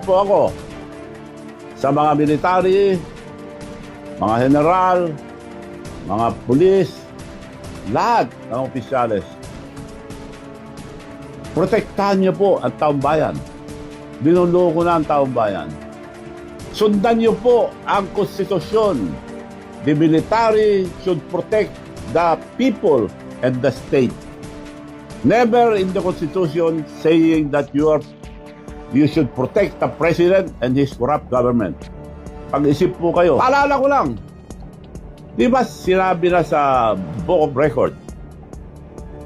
po ako sa mga military, mga general, mga pulis, lahat ng opisyales. Protektahan niyo po ang taong bayan. Binuloko na ang taong bayan. Sundan niyo po ang konstitusyon. The military should protect the people and the state. Never in the constitution saying that you are you should protect the president and his corrupt government. Pag-isip po kayo. Paalala ko lang. Di ba sinabi na sa Book of Record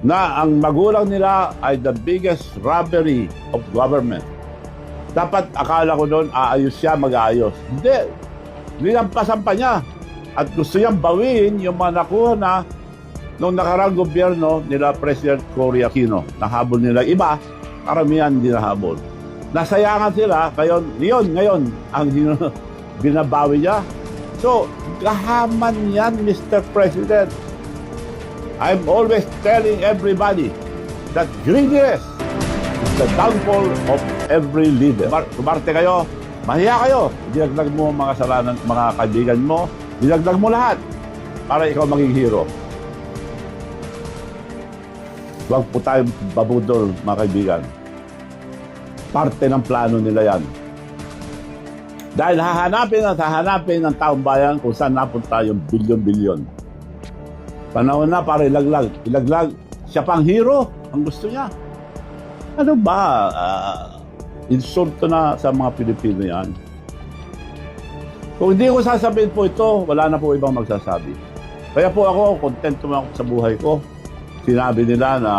na ang magulang nila ay the biggest robbery of government. Dapat akala ko noon aayos siya, mag-aayos. Hindi. Nilampasan pa niya. At gusto niyang bawiin yung mga nakuha na nung nakarang gobyerno nila President Cory Aquino. Nahabol nila iba, karamihan hindi nahabol. Nasayangan sila, ngayon, ngayon, ngayon, ang binabawi niya. So, kahaman yan, Mr. President. I'm always telling everybody that greediness is the downfall of every leader. Mar- kayo, mahiya kayo. Dinagdag mo ang mga kasalanan, mga kaibigan mo. Dinagdag mo lahat para ikaw maging hero. Huwag po tayong babudol, mga kaibigan. Parte ng plano nila yan. Dahil hahanapin at hahanapin ng taong bayan kung saan napunta yung bilyon-bilyon. Panahon na para ilaglag. Ilaglag. Siya pang hero. Ang gusto niya. Ano ba? ah, insulto na sa mga Pilipino yan. Kung hindi ko sasabihin po ito, wala na po ibang magsasabi. Kaya po ako, kontento ako sa buhay ko. Sinabi nila na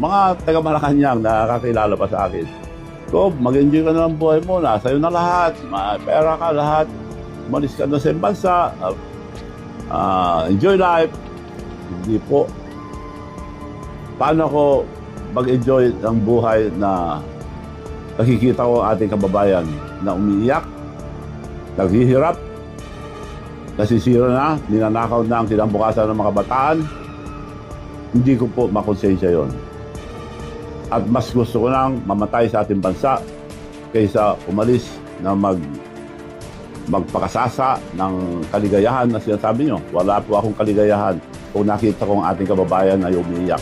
mga taga Malacanang na nakakilala pa sa akin. So, mag-enjoy ka na ng buhay mo. Nasa iyo na lahat. Pera ka lahat. Umalis ka na sa bansa. ah, ah, enjoy life. Hindi po. Paano ko mag-enjoy ng buhay na nakikita ko ating kababayan na umiiyak, naghihirap, nasisira na, ninanakaw na ang kinabukasan ng mga kabataan, hindi ko po makonsensya yon. At mas gusto ko nang mamatay sa ating bansa kaysa umalis na mag magpakasasa ng kaligayahan na sinasabi nyo. Wala po akong kaligayahan kung nakita ko ang ating kababayan na umiiyak.